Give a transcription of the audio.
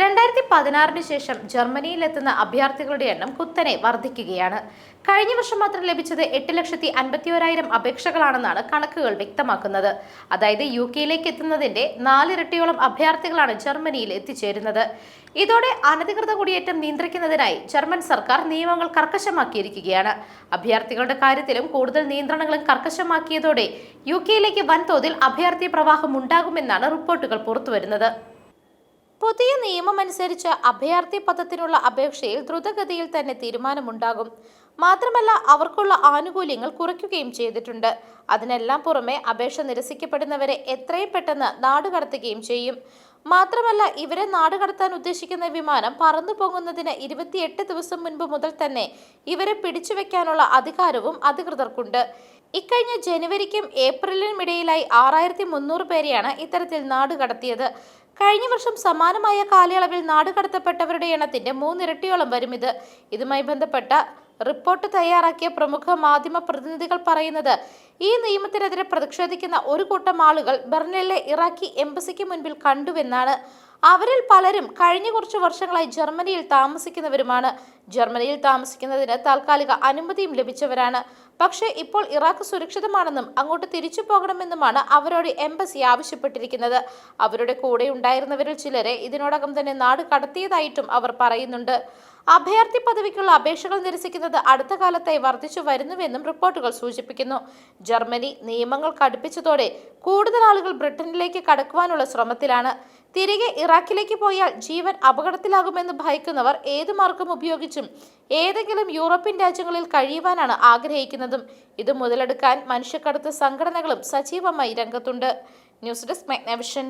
രണ്ടായിരത്തി പതിനാറിന് ശേഷം ജർമ്മനിയിലെത്തുന്ന അഭയാർത്ഥികളുടെ എണ്ണം കുത്തനെ വർദ്ധിക്കുകയാണ്. കഴിഞ്ഞ വർഷം മാത്രം ലഭിച്ചത് എട്ട് ലക്ഷത്തി അൻപത്തി ഒരായിരം അപേക്ഷകളാണെന്നാണ് കണക്കുകൾ വ്യക്തമാക്കുന്നത്. അതായത് യു കെയിലേക്ക് എത്തുന്നതിന്റെ നാലിരട്ടിയോളം അഭയാർത്ഥികളാണ് ജർമ്മനിയിൽ എത്തിച്ചേരുന്നത്. ഇതോടെ അനധികൃത കുടിയേറ്റം നിയന്ത്രിക്കുന്നതിനായി ജർമ്മൻ സർക്കാർ നിയമങ്ങൾ കർക്കശമാക്കിയിരിക്കുകയാണ്. അഭയാർത്ഥികളുടെ കാര്യത്തിലും കൂടുതൽ നിയന്ത്രണങ്ങളും കർക്കശമാക്കിയതോടെ യു കെയിലേക്ക് വൻതോതിൽ അഭയാർത്ഥി പ്രവാഹം ഉണ്ടാകുമെന്നാണ് റിപ്പോർട്ടുകൾ പുറത്തുവരുന്നത്. പുതിയ നിയമമനുസരിച്ച് അഭയാർത്ഥി പദത്തിനുള്ള അപേക്ഷയിൽ ദ്രുതഗതിയിൽ തന്നെ തീരുമാനമുണ്ടാകും. മാത്രമല്ല അവർക്കുള്ള ആനുകൂല്യങ്ങൾ കുറയ്ക്കുകയും ചെയ്തിട്ടുണ്ട്. അതിനെല്ലാം പുറമെ അപേക്ഷ നിരസിക്കപ്പെടുന്നവരെ എത്രയും പെട്ടെന്ന് നാടുകടത്തുകയും ചെയ്യും. മാത്രമല്ല ഇവരെ നാടുകടത്താൻ ഉദ്ദേശിക്കുന്ന വിമാനം പറന്നു പോകുന്നതിന് ഇരുപത്തിയെട്ട് ദിവസം മുൻപ് മുതൽ തന്നെ ഇവരെ പിടിച്ചുവെക്കാനുള്ള അധികാരവും അധികൃതർക്കുണ്ട്. ഇക്കഴിഞ്ഞ ജനുവരിക്കും ഏപ്രിലിനും ഇടയിലായി ആറായിരത്തി മുന്നൂറ് പേരെയാണ് ഇത്തരത്തിൽ നാടുകടത്തിയത് കഴിഞ്ഞ വർഷം സമാനമായ കാലയളവിൽ നാടുകടത്തപ്പെട്ടവരുടെ എണ്ണത്തിന്റെ മൂന്നിരട്ടിയോളം വരും ഇത്. ഇതുമായി ബന്ധപ്പെട്ട റിപ്പോർട്ട് തയ്യാറാക്കിയ പ്രമുഖ മാധ്യമ പ്രതിനിധികൾ പറയുന്നത് ഈ നിയമത്തിനെതിരെ പ്രതിഷേധിക്കുന്ന ഒരു കൂട്ടം ആളുകൾ ബെർലിനിലെ ഇറാഖി എംബസിക്ക് മുൻപിൽ കണ്ടുവെന്നാണ്. അവരിൽ പലരും കഴിഞ്ഞ കുറച്ച് വർഷങ്ങളായി ജർമ്മനിയിൽ താമസിക്കുന്നവരുമാണ്. ജർമ്മനിയിൽ താമസിക്കുന്നതിന് താൽക്കാലിക അനുമതിയും ലഭിച്ചവരാണ്. പക്ഷേ ഇപ്പോൾ ഇറാഖ് സുരക്ഷിതമാണെന്നും അങ്ങോട്ട് തിരിച്ചു പോകണമെന്നുമാണ് അവരോട് എംബസി ആവശ്യപ്പെട്ടിരിക്കുന്നത്. അവരുടെ കൂടെ ഉണ്ടായിരുന്നവരിൽ ചിലരെ ഇതിനോടകം തന്നെ നാട് കടത്തിയതായിട്ടും അവർ പറയുന്നുണ്ട്. അഭയാർത്ഥി പദവിക്കുള്ള അപേക്ഷകൾ നിരസിക്കുന്നത് അടുത്ത കാലത്തായി വർദ്ധിച്ചു വരുന്നുവെന്നും റിപ്പോർട്ടുകൾ സൂചിപ്പിക്കുന്നു. ജർമ്മനി നിയമങ്ങൾ കടുപ്പിച്ചതോടെ കൂടുതൽ ആളുകൾ ബ്രിട്ടനിലേക്ക് കടക്കുവാനുള്ള ശ്രമത്തിലാണ്. തിരികെ ഇറാഖിലേക്ക് പോയാൽ ജീവൻ അപകടത്തിലാകുമെന്ന് ഭയക്കുന്നവർ ഏതു മാർഗം ഉപയോഗിച്ചും ഏതെങ്കിലും യൂറോപ്യൻ രാജ്യങ്ങളിൽ കഴിയുവാനാണ് ആഗ്രഹിക്കുന്നതും. ഇത് മുതലെടുക്കാൻ മനുഷ്യക്കടത്ത് സംഘടനകളും സജീവമായി രംഗത്തുണ്ട്. News desk Magnavision.